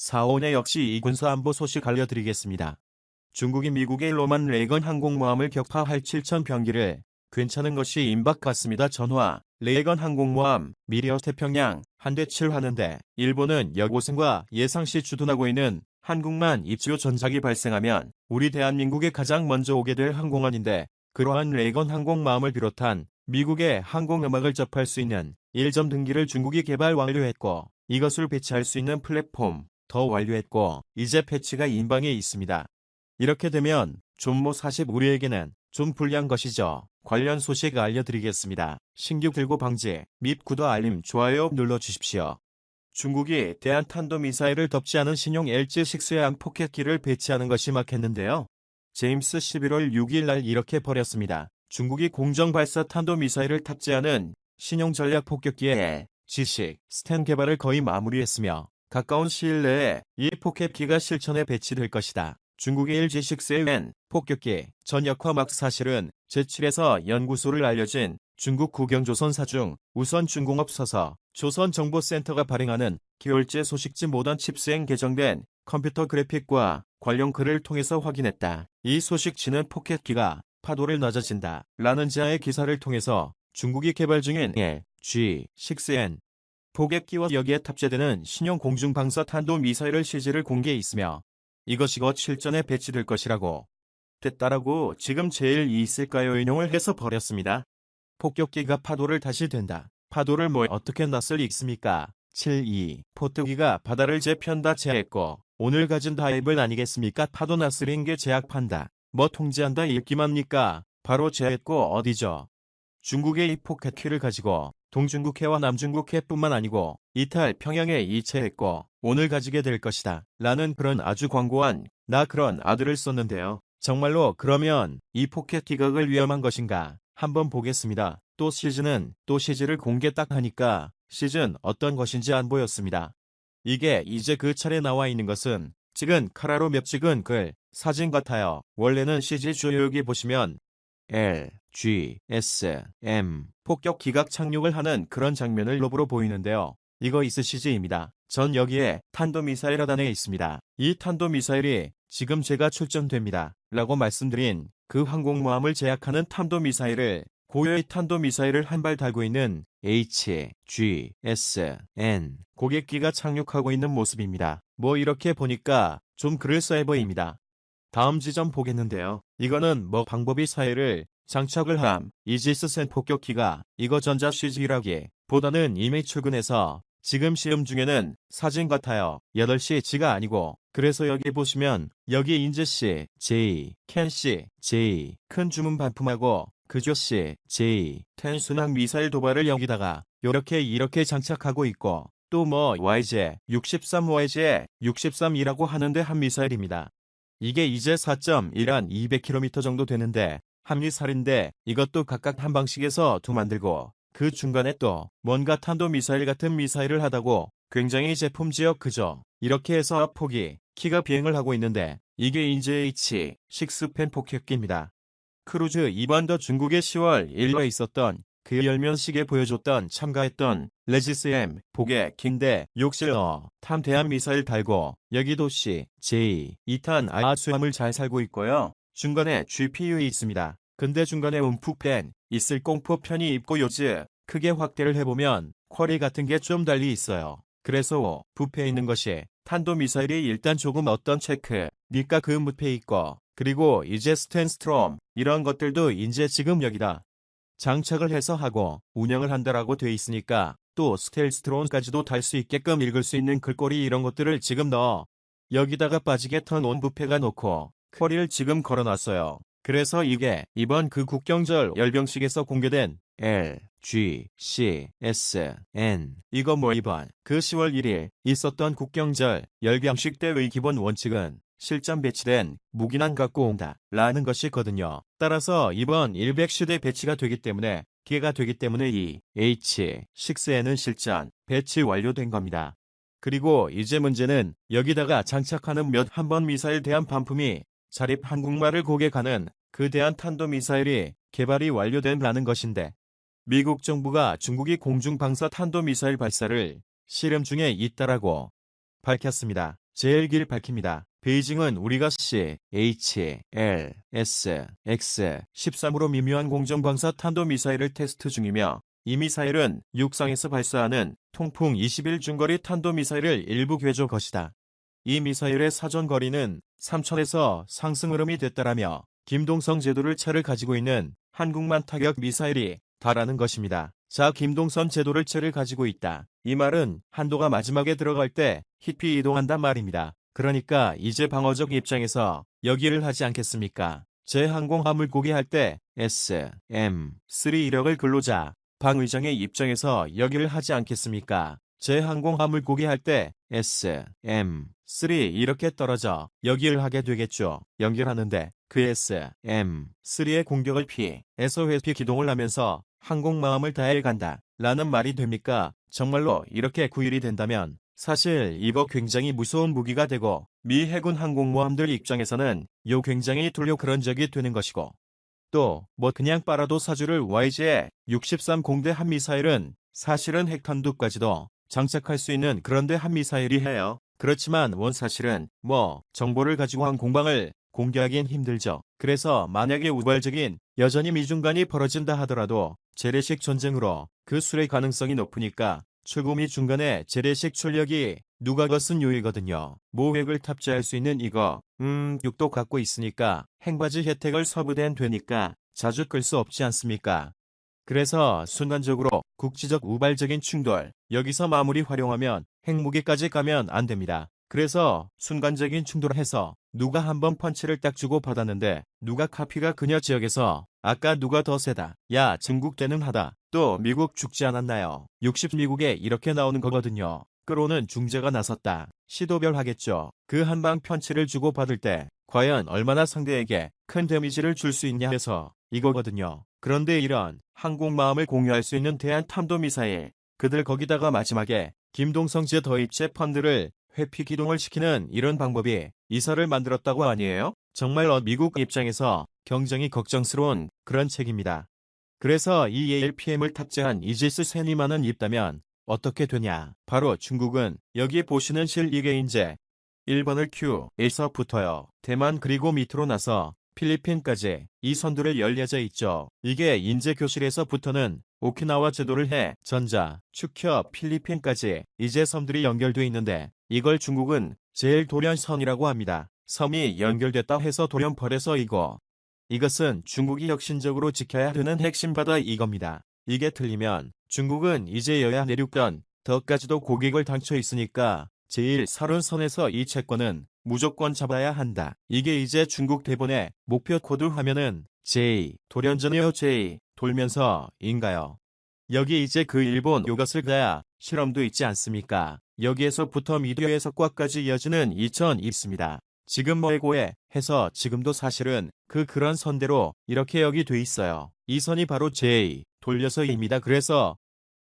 4원에 역시 이 군사안보 소식 알려드리겠습니다. 중국이 미국의 로만 레이건 항공모함을 격파할 7천 병기를 괜찮은 것이 임박 같습니다. 전화 레이건 항공모함 미리어 태평양 한대 7하는데 일본은 여고생과 예상시 주둔하고 있는 한국만 입지요 전작이 발생하면 우리 대한민국에 가장 먼저 오게 될 항공원인데 그러한 레이건 항공모함을 비롯한 미국의 항공음악을 접할 수 있는 1점 등기를 중국이 개발 완료했고 이것을 배치할 수 있는 플랫폼 더 완료했고 이제 패치가 인방에 있습니다. 이렇게 되면 좀뭐 사실 우리에게는 좀 불리한 것이죠. 관련 소식 알려드리겠습니다. 신규 들고 방지 및 구독 알림 좋아요 눌러주십시오. 중국이 대한탄도미사일을 덮지 않은 신용 LG6의 포켓기를 배치하는 것이 막혔는데요. 제임스 11월 6일 날 이렇게 버렸습니다. 중국이 공정 발사 탄도미사일을 탑재하는 신용 전략 폭격기의 지식, 스탠 개발을 거의 마무리했으며 가까운 시일 내에 이 포켓기가 실천에 배치될 것이다. 중국의 LG6의 폭격기 전역화 막 사실은 제7에서 연구소를 알려진 중국 국영조선사 중 우선 중공업 서서 조선정보센터가 발행하는 개월제 소식지 모던 칩스행 개정된 컴퓨터 그래픽과 관련 글을 통해서 확인했다. 이 소식지는 포켓기가 파도를 낮아진다. 라는 지하의 기사를 통해서 중국이 개발 중인 G6N 포켓기와 여기에 탑재되는 신형 공중방사 탄도 미사일을 실제를 공개해 있으며 이것이 곧 실전에 배치될 것이라고 됐다라고 지금 제일 있을까요 인용을 해서 버렸습니다. 폭격기가 파도를 다시 된다. 파도를 뭐 어떻게 낯을 익습니까? 7.2 포트기가 바다를 재편다 제했고 오늘 가진 다이블 아니겠습니까? 파도 낯을인 게 제약판다. 뭐 통제한다 읽기만니까 바로 제했고 어디죠? 중국의 이 포켓키를 가지고 동중국해와 남중국해뿐만 아니고 이탈 평양에 이체했고 오늘 가지게 될 것이다. 라는 그런 아주 광고한 나 그런 아들을 썼는데요. 정말로 그러면 이 포켓 기각을 위험한 것인가 한번 보겠습니다. 또 시즌은 또 시즈를 공개 딱 하니까 시즌 어떤 것인지 안 보였습니다. 이게 이제 그 차례 나와 있는 것은 찍은 카라로 몇 찍은 글 사진 같아요. 원래는 CG 주요 여기 보시면 L, G, S, M 폭격 기각 착륙을 하는 그런 장면을 로브로 보이는데요. 이거 있으시지입니다. 전 여기에 탄도미사일 하단에 있습니다. 이 탄도미사일이 지금 제가 출전됩니다. 라고 말씀드린 그 항공모함을 제약하는 탄도미사일을 고유의 탄도미사일을 한 발 달고 있는 H, G, S, N 고객기가 착륙하고 있는 모습입니다. 뭐 이렇게 보니까 좀 써해 보입니다. 다음 지점 보겠는데요. 이거는 뭐 방법이 사회를 장착을 함. 이지스 센 폭격기가 이거 전자 CG라기 보다는 이미 출근해서 지금 시험 중에는 사진 같아요. 8시 지가 아니고 그래서 여기 보시면 여기 인제씨, J, 켄씨, J 큰 주문 반품하고 그조씨, J 텐 순항 미사일 도발을 여기다가 요렇게 이렇게 장착하고 있고 또 뭐 YJ, 63YJ, 63이라고 하는데 한 미사일입니다. 이게 이제 4.1한 200km 정도 되는데 한미살인데 이것도 각각 한 방식에서 두 만들고 그 중간에 또 뭔가 탄도미사일 같은 미사일을 하다고 굉장히 제품 지역 그죠. 이렇게 해서 폭이 키가 비행을 하고 있는데 이게 인제 H, 6펜 폭격기입니다. 크루즈 이번 더 중국의 10월 1일에 있었던 그 열면식에 보여줬던 참가했던 레지스 M 복의 긴데 욕실어 탐 대한 미사일 달고 여기도 C, J, 2탄 아수함을 잘 살고 있고요. 중간에 GPU 있습니다. 근데 중간에 움푹 뺀 있을 공포 편이 있고 요즈 크게 확대를 해보면 쿼리 같은 게 좀 달리 있어요. 그래서 부패 있는 것이 탄도미사일이 일단 조금 어떤 체크 니까 그 무패 있고 그리고 이제 스탠스트롬 이런 것들도 이제 지금 여기다 장착을 해서 하고 운영을 한다라고 돼 있으니까 또 스텔스트론까지도 달 수 있게끔 읽을 수 있는 글꼴이 이런 것들을 지금 넣어 여기다가 빠지게 턴온 부패가 놓고 쿼리를 지금 걸어놨어요. 그래서 이게 이번 그 국경절 열병식에서 공개된 L, G, C, S, N 이거 뭐 이번 그 10월 1일 있었던 국경절 열병식 때의 기본 원칙은 실전 배치된 무기난 갖고 온다 라는 것이거든요. 따라서 이번 100시대 배치가 되기 때문에 기회가 되기 때문에 이 H6N은 실전 배치 완료된 겁니다. 그리고 이제 문제는 여기다가 장착하는 몇 한 번 미사일 대한 반품이 자립 한국말을 고객하는 그 대한 탄도미사일이 개발이 완료된다는 것인데 미국 정부가 중국이 공중방사 탄도미사일 발사를 실험 중에 있다라고 밝혔습니다. 제일길 밝힙니다. 베이징은 우리가 C, H, L, S, X, 13으로 미묘한 공정방사 탄도미사일을 테스트 중이며 이 미사일은 육상에서 발사하는 통풍 21 중거리 탄도미사일을 일부 궤조 것이다. 이 미사일의 사전 거리는 3천에서 상승 흐름이 됐다라며 김동성 제도를 차를 가지고 있는 한국만 타격 미사일이 다라는 것입니다. 자, 김동선 제도를 채를 가지고 있다. 이 말은 한도가 마지막에 들어갈 때 히피 이동한단 말입니다. 그러니까 이제 방어적 입장에서 여기를 하지 않겠습니까? 제 항공함을 고개할 때 S, M, 3 이력을 근로자, 방 의장의 입장에서 여기를 하지 않겠습니까? 제 항공함을 고개할 때 S, M, 3 이렇게 떨어져 여기를 하게 되겠죠. 연결하는데 그 S, M, 3의 공격을 피해서 회피 기동을 하면서 항공 마음을 다해 간다. 라는 말이 됩니까? 정말로 이렇게 구일이 된다면 사실 이거 굉장히 무서운 무기가 되고 미 해군 항공모함들 입장에서는 요 굉장히 돌려 그런 적이 되는 것이고 또 뭐 그냥 빨아도 사주를 YG에 63 공대 한미사일은 사실은 핵탄두까지도 장착할 수 있는 그런데 한미사일이 해요. 그렇지만 원 사실은 뭐 정보를 가지고 한 공방을 공개하긴 힘들죠. 그래서 만약에 우발적인 여전히 미중간이 벌어진다 하더라도 재래식 전쟁으로 그 수의 가능성이 높으니까 출구미 중간에 재래식 출력이 누가 것은 요이거든요. 모획을 탑재할 수 있는 이거 음 육도 갖고 있으니까 행바지 혜택을 서부된 되니까 자주 끌 수 없지 않습니까? 그래서 순간적으로 국지적 우발적인 충돌 여기서 마무리 활용하면 핵무기까지 가면 안 됩니다. 그래서 순간적인 충돌해서 누가 한 번 펀치를 딱 주고 받았는데 누가 카피가 그녀 지역에서 아까 누가 더 세다. 야 중국 대는 하다. 또 미국 죽지 않았나요? 60 미국에 이렇게 나오는 거거든요. 끌어오는 중재가 나섰다. 시도별 하겠죠. 그 한방 펀치를 주고 받을 때 과연 얼마나 상대에게 큰 데미지를 줄 수 있냐 해서 이거거든요. 그런데 이런 항공마음을 공유할 수 있는 대한 탄도미사일 그들 거기다가 마지막에 김동성 제 더입체 펀드를 회피 기동을 시키는 이런 방법이 이사를 만들었다고 아니에요? 정말 어 미국 입장에서 경쟁이 걱정스러운 그런 책입니다. 그래서 이 ALPM을 탑재한 이지스 세니만은 있다면 어떻게 되냐? 바로 중국은 여기 보시는 실 이게 인제 1번을 Q에서 붙어요. 대만 그리고 밑으로 나서 필리핀까지 이 선두를 열려져 있죠. 이게 인제 교실에서 붙어는 오키나와 제도를 해 전자, 축혀, 필리핀까지 이제 섬들이 연결돼 있는데 이걸 중국은 제일 도련선이라고 합니다. 섬이 연결됐다 해서 도련벌에서 이거. 이것은 중국이 혁신적으로 지켜야 하는 핵심 바다 이겁니다. 이게 틀리면 중국은 이제 여야 내륙간 더까지도 고객을 당쳐 있으니까 제일 서른 선에서 이 채권은 무조건 잡아야 한다. 이게 이제 중국 대본의 목표 코드 화면은 J 돌연전이요 J 돌면서 인가요. 여기 이제 그 일본 요것을 가야 실험도 있지 않습니까? 여기에서부터 미디어 해석과까지 이어지는 2000 있습니다. 지금 뭐해고에 해서 지금도 사실은 그 그런 선대로 이렇게 여기 돼 있어요. 이 선이 바로 J 돌려서입니다. 그래서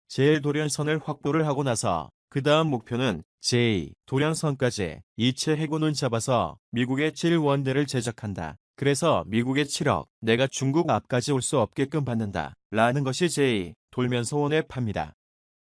제일 돌연선을 확보를 하고 나서 그 다음 목표는 J 돌연선까지 이체 해군은 잡아서 미국의 7원대를 제작한다. 그래서 미국의 7억 내가 중국 앞까지 올 수 없게끔 받는다. 라는 것이 J 돌면서 원에 팝니다.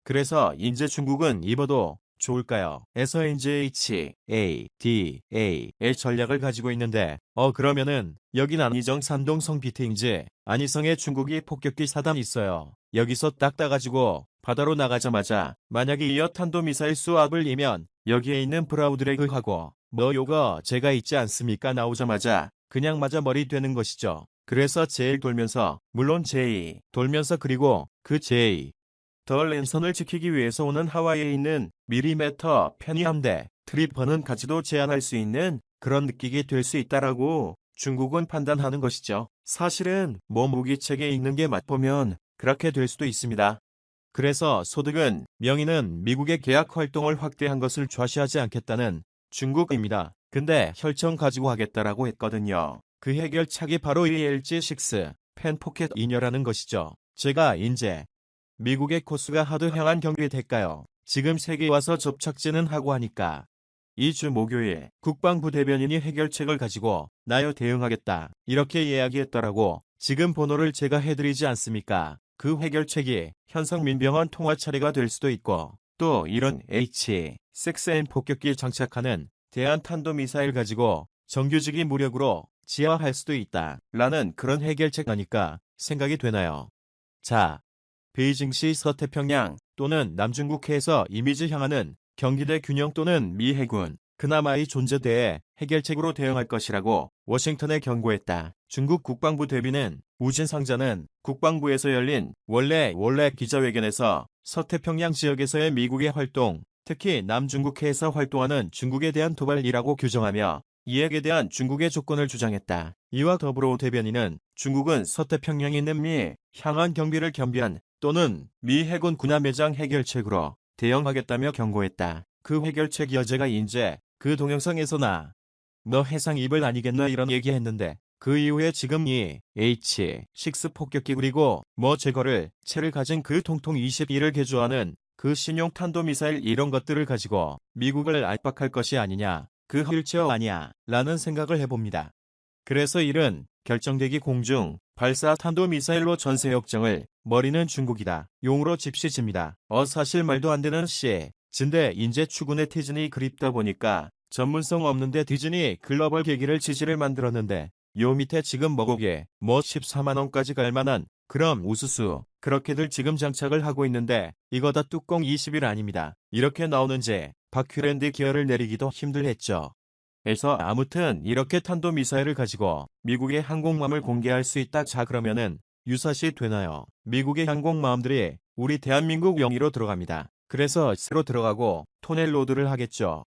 그래서 인제 중국은 입어도 좋을까요? 에서 인제 H, A, D, A, 의 전략을 가지고 있는데 어 그러면은 여긴 안희정 산동성 비트인지 안희성의 중국이 폭격기 사단 있어요. 여기서 딱 따가지고 바다로 나가자마자 만약에 이어 탄도미사일 수압을 이면 여기에 있는 브라우드래그하고 뭐 요거 제가 있지 않습니까 나오자마자 그냥 맞아 머리 되는 것이죠. 그래서 제일 돌면서 물론 J 돌면서 그리고 그 J 더 랜선을 지키기 위해서 오는 하와이에 있는 미리메터 편의함대 트리퍼는 가지도 제한할 수 있는 그런 느낌이 될수 있다라고 중국은 판단하는 것이죠. 사실은 뭐 무기체계에 있는 게 맛보면 그렇게 될 수도 있습니다. 그래서 소득은 명의는 미국의 계약 활동을 확대한 것을 좌시하지 않겠다는 중국입니다. 근데 혈청 가지고 하겠다라고 했거든요. 그 해결책이 바로 이 LG6 펜포켓 이녀라는 것이죠. 제가 인제 미국의 코스가 하도 향한 경기에 될까요? 지금 세계 와서 접착제는 하고 하니까. 이 주 목요일 국방부 대변인이 해결책을 가지고 나요 대응하겠다. 이렇게 이야기했더라고. 지금 번호를 제가 해드리지 않습니까? 그 해결책이 현성민병원 통화 차례가 될 수도 있고 또 이런 H, 6N 폭격기 장착하는 대한 탄도미사일 가지고 정규직이 무력으로 지하할 수도 있다. 라는 그런 해결책 아닐까 생각이 되나요? 자, 베이징시 서태평양 또는 남중국해에서 이미지 향하는 경기대 균형 또는 미 해군, 그나마의 존재대에 해결책으로 대응할 것이라고 워싱턴에 경고했다. 중국 국방부 대비는 우진 상자는 국방부에서 열린 원래 원래 기자회견에서 서태평양 지역에서의 미국의 활동, 특히 남중국해에서 활동하는 중국에 대한 도발이라고 규정하며 이에 대한 중국의 조건을 주장했다. 이와 더불어 대변인은 중국은 서태평양에 있는 미 향한 경비를 겸비한 또는 미 해군 군함 매장 해결책으로 대응하겠다며 경고했다. 그 해결책 여제가 인제 그 동영상에서 나 너 해상 입을 아니겠나 이런 얘기했는데 그 이후에 지금 이 H6 폭격기 그리고 뭐 제거를 채를 가진 그 통통 22를 개조하는 그 신용 탄도미사일 이런 것들을 가지고 미국을 압박할 것이 아니냐 그 휠체어 아니야 라는 생각을 해봅니다. 그래서 이른 결정되기 공중 발사 탄도미사일로 전세 역정을 머리는 중국이다. 용으로 집시집니다. 어 사실 말도 안 되는 씨. 진데 인제 추군의 디즈니 그립다 보니까 전문성 없는데 디즈니 글로벌 계기를 지지를 만들었는데 요 밑에 지금 먹어게 뭐 14만원까지 갈 만한 그럼 우수수 그렇게들 지금 장착을 하고 있는데 이거 다 뚜껑 20일 아닙니다. 이렇게 나오는지 바퀴랜드 기어를 내리기도 힘들했죠. 에서 아무튼 이렇게 탄도미사일을 가지고 미국의 항공모함을 공개할 수 있다. 자 그러면은 유사시 되나요? 미국의 항공모함들이 우리 대한민국 영위로 들어갑니다. 그래서 새로 들어가고 토넬로드를 하겠죠.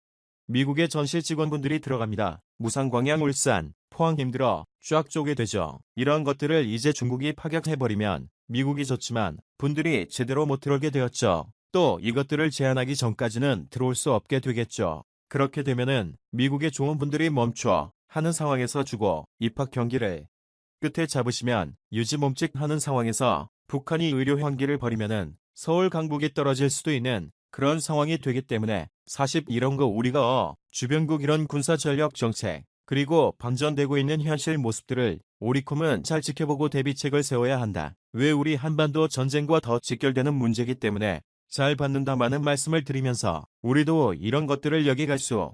미국의 전시 직원분들이 들어갑니다. 무상 광양 울산, 포항 힘들어 쫙 쪼개 되죠. 이런 것들을 이제 중국이 파격해버리면 미국이 좋지만 분들이 제대로 못 들어오게 되었죠. 또 이것들을 제한하기 전까지는 들어올 수 없게 되겠죠. 그렇게 되면은 미국의 좋은 분들이 멈춰 하는 상황에서 주고 입학 경기를 끝에 잡으시면 유지 몸직하는 상황에서 북한이 의료 향기를 벌이면은 서울 강북이 떨어질 수도 있는 그런 상황이 되기 때문에 사실 이런 거 우리가 어, 주변국 이런 군사 전력 정책 그리고 방전되고 있는 현실 모습들을 오리콤은 잘 지켜보고 대비책을 세워야 한다. 왜 우리 한반도 전쟁과 더 직결되는 문제이기 때문에 잘 받는다마는 말씀을 드리면서 우리도 이런 것들을 여기 갈 수